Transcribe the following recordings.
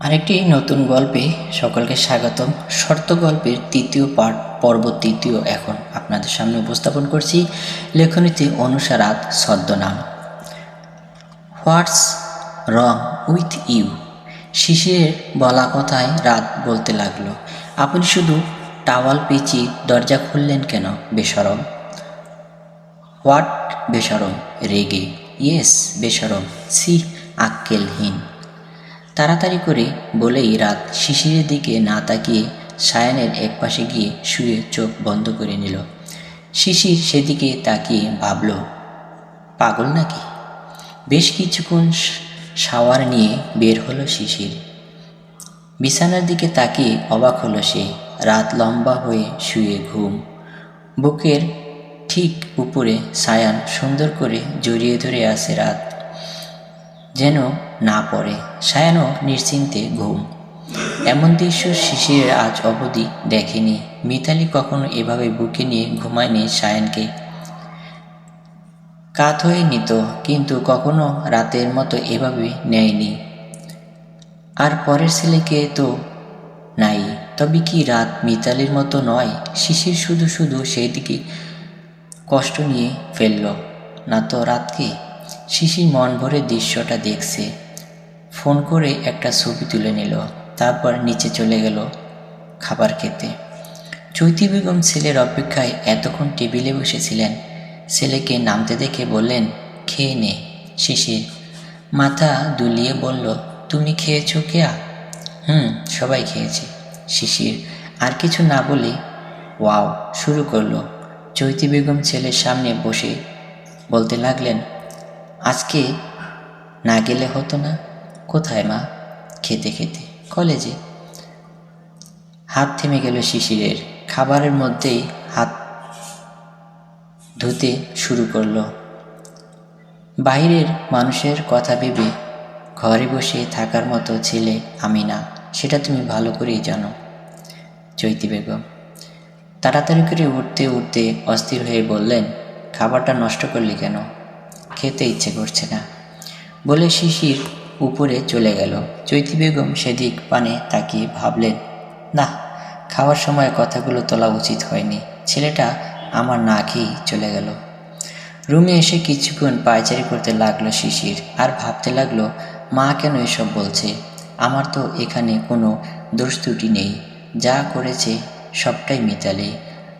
আরেকটি নতুন গল্পে সকলকে স্বাগতম। শর্ত গল্পের তৃতীয় পার্ট পর্ব তৃতীয় এখন আপনাদের সামনে উপস্থাপন করছি। লেখনীতে অনুসারাত ছদ্মনাম। What's wrong with you? শিশিরের বলা কথায় রাত বলতে লাগল। আপনি শুধু টাওয়াল পেঁচিয়ে দরজা খুললেন কেন, বেসরম? হোয়াট বেসরম? রেগে? ইয়েস, বেসরম। সি আক্কেলহীন। তাড়াতাড়ি করে বলেই রাত শিশিরের দিকে না তাকিয়ে সায়ানের একপাশে গিয়ে শুয়ে চোখ বন্ধ করে নিল। শিশির সেদিকে তাকিয়ে ভাবল, পাগল নাকি? বেশ কিছুক্ষণ শাওয়ার নিয়ে বের হলো শিশির। বিছানার দিকে তাকিয়ে অবাক হলো সে। রাত লম্বা হয়ে শুয়ে ঘুম। বুকের ঠিক উপরে সায়ান সুন্দর করে জড়িয়ে ধরে আছে রাত। যেন না পড়ে। সায়ানও নিশ্চিন্তে ঘুম। এমন দৃশ্য শিশিরের আজ অবধি দেখেনি। মিতালি কখনো এভাবে বুকে নিয়ে ঘুমায়নি সায়ানকে। কাত হয়ে নিত, কিন্তু কখনো রাতের মতো এভাবে নেয়নি। আর পরের ছেলেকে তো নাই। তবে কি রাত মিতালির মতো নয়? শিশির শুধু শুধু সেই দিকে কষ্ট নিয়ে ফেলল। না তো রাতকে? শিশির মন ভরে দৃশ্যটা দেখছে। ফোন করে একটা ছবি তুলে নিল, তারপর নিচে চলে গেল খাবার খেতে। চৈতি বেগম ছেলের অপেক্ষায় এতক্ষণ টেবিলে বসেছিলেন। ছেলেকে নামতে দেখে বললেন, খেয়ে নে। শিশির মাথা দুলিয়ে বলল, তুমি খেয়েছো কেয়া? হুম, সবাই খেয়েছে। শিশির আর কিছু না বলে, ওয়াও, শুরু করল। চৈতি বেগম ছেলের সামনে বসে বলতে লাগলেন, আজকে না গেলে হতো না? কোথায় মা? খেতে খেতে। কলেজে। হাত থেমে গেল শিশিরের। খাবারের মধ্যেই হাত ধুতে শুরু করল। বাইরের মানুষের কথা ভেবে ঘরে বসে থাকার মতো ছেলে আমি না। সেটা তুমি ভালো করেই জানো, চৈতি বেগম। তাড়াতাড়ি করে উঠতে উঠতে অস্থির হয়ে বললেন, খাবারটা নষ্ট করলি কেন? খেতে ইচ্ছে করছে না। বলে শিশির উপরে চলে গেল। চৈতি বেগম সেদিক পানে তাকিয়ে ভাবলেন, না, খাওয়ার সময় কথাগুলো তোলা উচিত হয়নি। ছেলেটা আমার না খেয়েই চলে গেল। রুমে এসে কিছুক্ষণ পায়চারি করতে লাগল শিশির আর ভাবতে লাগল, মা কেন এসব বলছে? আমার তো এখানে কোনো দোষ ত্রুটি নেই। যা করেছে সবটাই মিতালি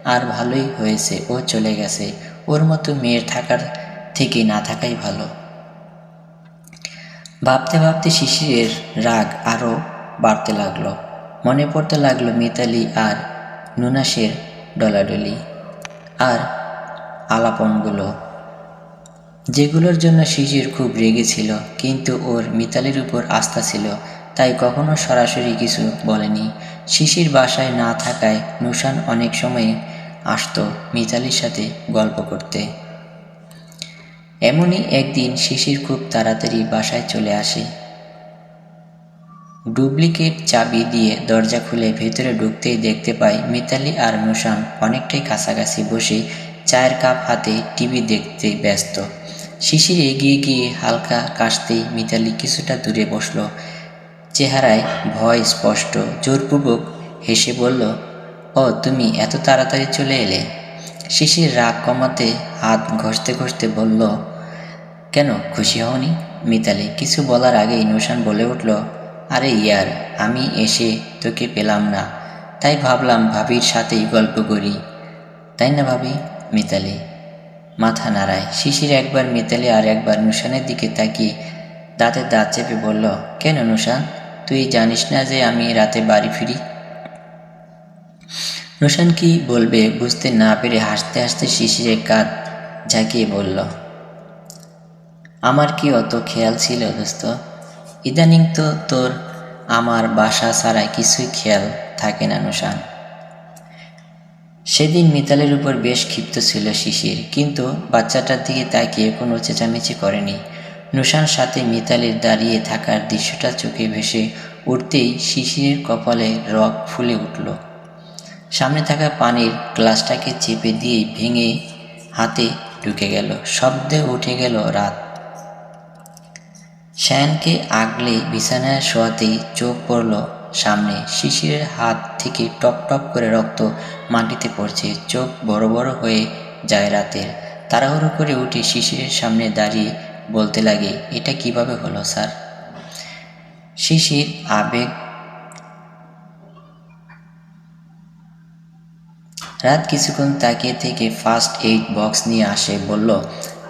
আর ভালোই হয়েছে, ও চলে গেছে। ওর মতো মেয়ের থাকার থেকে না থাকাই ভালো। ভাবতে ভাবতে শিশিরের রাগ আরও বাড়তে লাগল। মনে পড়তে লাগল মিতালি আর নুনাসের ডলাডলি আর আলাপনগুলো। যেগুলোর জন্য শিশির খুব রেগেছিল কিন্তু ওর মিতালির উপর আস্থা ছিল, তাই কখনো সরাসরি কিছু বলেনি। শিশির বাসায় না থাকায় নুসান অনেক সময় আসতো মিতালির সাথে গল্প করতে। এমনই একদিন শিশির খুব তাড়াতাড়ি বাসায় চলে আসে। ডুপ্লিকেট চাবি দিয়ে দরজা খুলে ভেতরে ঢুকতেই দেখতে পায় মিতালি আর নুসান অনেকটাই কাছাকাছি বসে চায়ের কাপ হাতে টিভি দেখতে ব্যস্ত। শিশির এগিয়ে গিয়ে হালকা কাশতেই মিতালি কিছুটা দূরে বসল। চেহারায় ভয় স্পষ্ট, জোরপূর্বক হেসে বলল, ও, তুমি এত তাড়াতাড়ি চলে এলে? শিশির রাগ কমাতে হাত ঘষতে ঘষতে বলল কেন খুশি হওনি? মিতালি, কিছু বলার আগেই নুসান বলে উঠল, আরে ইয়ার, আমি এসে তোকে পেলাম না। তাই ভাবলাম ভাবির সাথেই গল্প করি। তাই না ভাবি? মিতালি, মাথা নাড়ায়। শিশির একবার মিতালি আর একবার নুসানের দিকে তাকিয়ে দাঁতে দাঁত চেপে বলল, কেন নুসান তুই জানিস না যে আমি রাতে বাড়ি ফিরি? নুসান কি বলবে বুঝতে না পেরে হাসতে হাসতে শিশিরের কাঁধ ঝাঁকিয়ে বলল আমার কি অত খেয়াল ছিল দোস্ত? ইদানিং তো তোর আমার বাসা ছাড়া কিছুই খেয়াল থাকে না, নুসান। সেদিন মিতালের উপর বেশ ক্ষিপ্ত ছিল শিশির, কিন্তু বাচ্চাটার দিকে তাকিয়ে কোনো চেঁচামেচি করেনি। নুসান সাথে মিতালির দাঁড়িয়ে থাকার দৃশ্যটা চোখে ভেসে উঠতেই শিশিরের কপালে রক ফুলে উঠল। সামনে থাকা পানির গ্লাসটাকে চেপে দিয়ে ভেঙে হাতে ঢুকে গেল। শব্দে উঠে গেল রাত। শ্যানকে আগলে বিছানায় শোয়াতেই চোখ পড়ল। সামনে শিশিরের হাত থেকে টপ টপ করে রক্ত মাটিতে পড়ছে। চোখ বড় বড় হয়ে যায় রাতের। তাড়াহুড়ো করে উঠে শিশিরের সামনে দাঁড়িয়ে বলতে লাগে, এটা কীভাবে হলো, স্যার? শিশির আবেগ রাত কিছুক্ষণ তাকিয়ে থেকে ফার্স্ট এইড বক্স নিয়ে আসে। বলল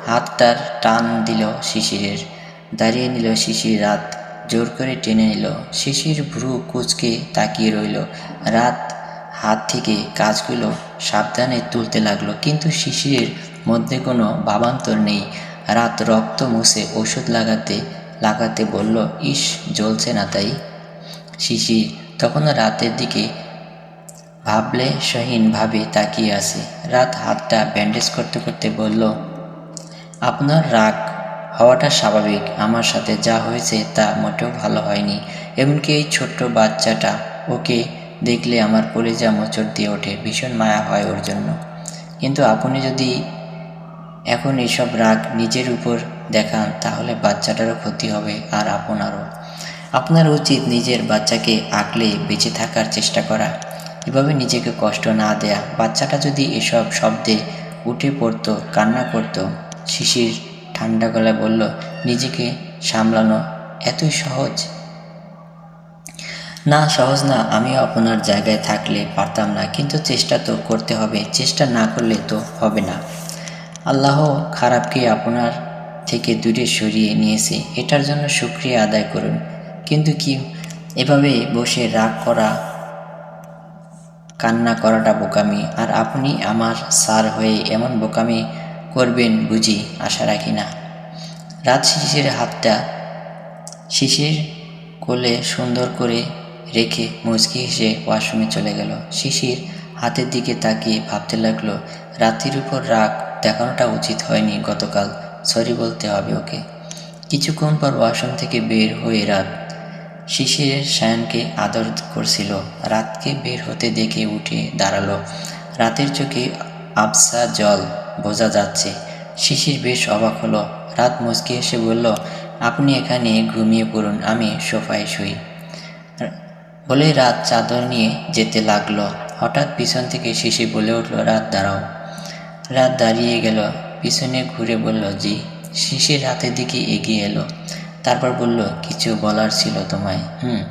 হাতটার টান দিল শিশিরের। দাঁড়িয়ে নিল শিশির রাত। জোর করে টেনে নিল। শিশির ভ্রু কুচকে তাকিয়ে রইল। রাত হাত থেকে কাজগুলো সাবধানে তুলতে লাগল, কিন্তু শিশিরের মধ্যে কোনো ভাবান্তর নেই। রাত রক্ত মুছে ওষুধ লাগাতে লাগাতে বলল, ইস, জ্বলছে না তাই? শিশির তখন রাতের দিকে ভাবলে সহীনভাবে তাকিয়ে আছে। রাত হাতটা ব্যান্ডেজ করতে করতে বলল, আপনার রাগ হওয়াটা স্বাভাবিক। আমার সাথে যা হয়েছে তা মোটেও ভালো হয়নি। এমনকি এই ছোট্ট বাচ্চাটা ওকে দেখলে আমার কলিজা মোচড় দিয়ে ওঠে, ভীষণ মায়া হয় ওর জন্য। কিন্তু আপনি যদি এখন এইসব রাগ নিজের উপর দেখান, তাহলে বাচ্চাটারও ক্ষতি হবে আর আপনারও। আপনার উচিত নিজের বাচ্চাকে আঁকলে বেঁচে থাকার চেষ্টা করা। এভাবে নিজেকে কষ্ট না দেয়া। বাচ্চাটা যদি এসব শব্দে উঠে পড়তো, কান্না করতো, শিশির ঠান্ডা গলায় বলল, নিজেকে সামলানো এতই সহজ? না সহজ না, আমিও আপনার জায়গায় থাকলে পারতাম না, কিন্তু চেষ্টা তো করতে হবে, চেষ্টা না করলে তো হবে না। আল্লাহ খারাপকে আপনার থেকে দূরে সরিয়ে নিয়েছে, এটার জন্য সুক্রিয়া আদায় করুন। কিন্তু কি, এভাবে বসে রাগ করা, কান্না করাটা বোকামি, আর আপনি আমার সার হয়ে এমন বোকামি করবেন বুঝি, আশা রাখি না। রাত শিশির হাতটা শিশির কোলে সুন্দর করে রেখে মুচকি হেসে ওয়াশরুমে চলে গেল। শিশির হাতের দিকে তাকিয়ে ভাবতে লাগল রাতের উপর রাগ দেখানোটা উচিত হয়নি গতকাল, সরি বলতে হবে ওকে। কিছুক্ষণ পর ওয়াশরুম থেকে বের হয়ে রাত শিশিরের সায়নকে আদর করছিল। রাতকে বের হতে দেখে উঠে দাঁড়াল। রাতের চোখে আবসা জল বোঝা যাচ্ছে। শিশির বেশ অবাক হলো। রাত মুচকি এসে বলল, আপনি এখানে ঘুমিয়ে পড়ুন, আমি সোফায় শুই। বলে রাত চাদর নিয়ে যেতে লাগল। হঠাৎ পিছন থেকে শিশির বলে উঠল, রাত, দাঁড়াও। রাত দাঁড়িয়ে গেল, পিছনে ঘুরে বলল, জি। শিশির রাতের দিকে এগিয়ে এলো। তারপর বলল, কিছু বলার ছিল তোমায়। হুম।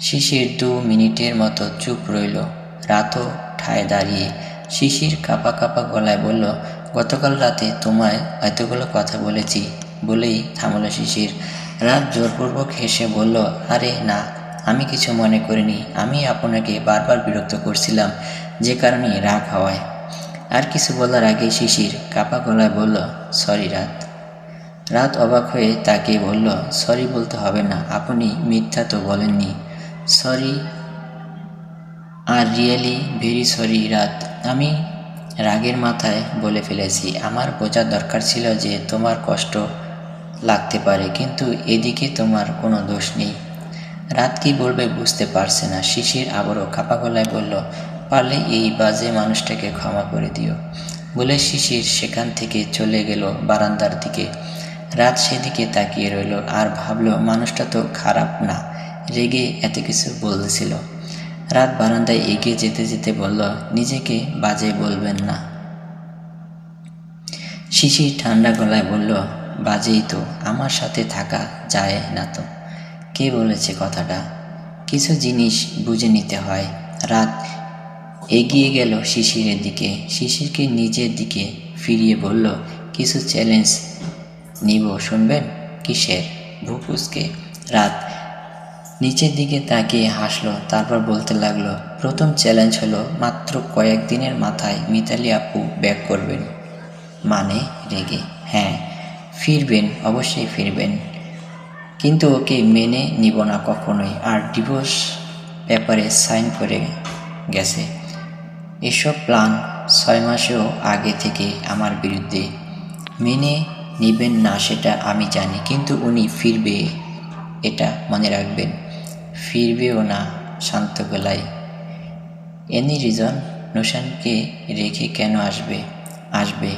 শিশির দু মিনিটের মতো চুপ রইল। রাতও ঠায় দাঁড়িয়ে শিশির কাপা কাপা গলায় বলল, গতকাল রাতে তোমায় এতগুলো কথা বলেছি। বলেই থামলো শিশির। রাত জোরপূর্বক হেসে বলল, আরে না, আমি কিছু মনে করিনি। আমি আপনাকে বারবার বিরক্ত করছিলাম, যে কারণে রাগ হওয়ায়। আর কিছু বলার আগে শিশির কাপা গলায় বলল, সরি রাত। রাত অবাক হয়ে তাকে বলল, সরি বলতে হবে না, আপনি মিথ্যা তো বলেননি। সরি আর রিয়েলি ভেরি সরি, রাত। আমি রাগের মাথায় বলে ফেলেছি। আমার বোঝার দরকার ছিল যে তোমার কষ্ট লাগতে পারে, কিন্তু এদিকে তোমার কোনো দোষ নেই। রাত কি বলবে বুঝতে পারছে না। শিশির আবারও কাপা গলায় বলল, পারলে এই বাজে মানুষটাকে ক্ষমা করে দিও। বলে শিশির সেখান থেকে চলে গেল বারান্দার দিকে। রাত সেদিকে তাকিয়ে রইল আর ভাবলো, মানুষটা তো খারাপ না। রেগে এত কিছু বলছিল। রাত বারান্দায় এগিয়ে যেতে যেতে বলল, নিজেকে বাজে বলবেন না। শিশির ঠান্ডা গলায় বলল, বাজেই তো, আমার সাথে থাকা যায় না তো। কে বলেছে কথাটা? কিছু জিনিস বুঝে নিতে হয়। রাত এগিয়ে গেল শিশিরের দিকে। শিশিরকে নিজের দিকে ফিরিয়ে বলল, কিছু চ্যালেঞ্জ নিব, শুনবেন? কিসের? ভুকুসকে রাত নিচের দিকে তাকিয়ে হাসলো, তারপর বলতে লাগল, প্রথম চ্যালেঞ্জ হলো মাত্র কয়েকদিনের মাথায় মিতালি আপু ব্যাক করবেন। মানে রেগে? হ্যাঁ ফিরবেন, অবশ্যই ফিরবেন। কিন্তু ওকে মেনে নিব না কখনোই। আর ডিভোর্স পেপারে সাইন করে গেছে। এসব প্ল্যান ছয় মাসেও আগে থেকে আমার বিরুদ্ধে। মেনে নিবেন না সেটা আমি জানি, কিন্তু উনি ফিরবে, এটা মনে রাখবেন। ফিরবেও না, শান্ত গলায়। এনি রিজন, নোশানকে রেখে কেন আসবে? আসবে?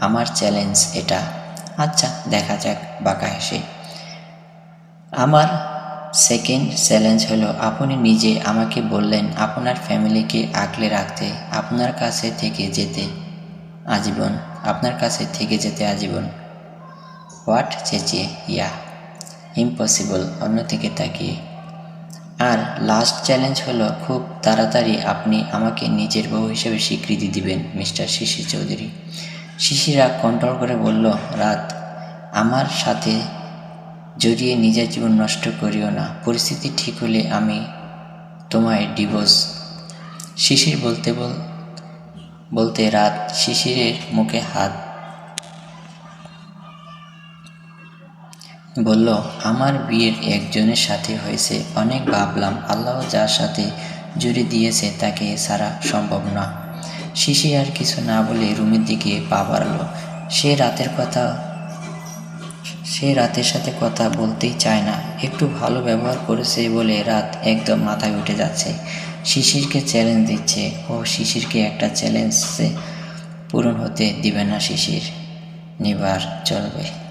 আমার চ্যালেঞ্জ এটা। আচ্ছা দেখা যাক, বাঁকা হেসে। আমার সেকেন্ড চ্যালেঞ্জ হলো, আপনি নিজে আমাকে বললেন আপনার ফ্যামিলিকে আগলে রাখতে, আপনার কাছে থেকে যেতে আজীবন, আপনার কাছে থেকে যেতে আজীবন। হোয়াট? চেঁচিয়ে, ইয়া, ইম্পসিবল। অন্যদিকে তাকিয়ে। আর লাস্ট চ্যালেঞ্জ হলো খুব তাড়াতাড়ি আপনি আমাকে নিজের বউ হিসেবে স্বীকৃতি দিবেন মিস্টার শিশির চৌধুরী। শিশিরা কন্ট্রোল করে বলল, রাত, আমার সাথে জড়িয়ে নিজের জীবন নষ্ট করিও না। পরিস্থিতি ঠিক হলে আমি তোমায় ডিভোর্স শিশির বলতে বল, বলতে রাত শিশিরের মুখে হাত বলল, আমার বিয়ের একজনের সাথে হয়েছে অনেক ভাবলাম। আল্লাহ যার সাথে জুড়ে দিয়েছে তাকে ছাড়া সম্ভব না। শিশি আর কিছু না বলে রুমের দিকে পা বাড়ালো। সে রাতের কথা, সে রাতের সাথে কথা বলতেই চায় না। একটু ভালো ব্যবহার করেছে বলে রাত একদম মাথায় উঠে যাচ্ছে। শিশিরকে চ্যালেঞ্জ দিচ্ছে। ও শিশিরকে একটা চ্যালেঞ্জে পূরণ হতে দিবে না শিশির। নিবার চলবে।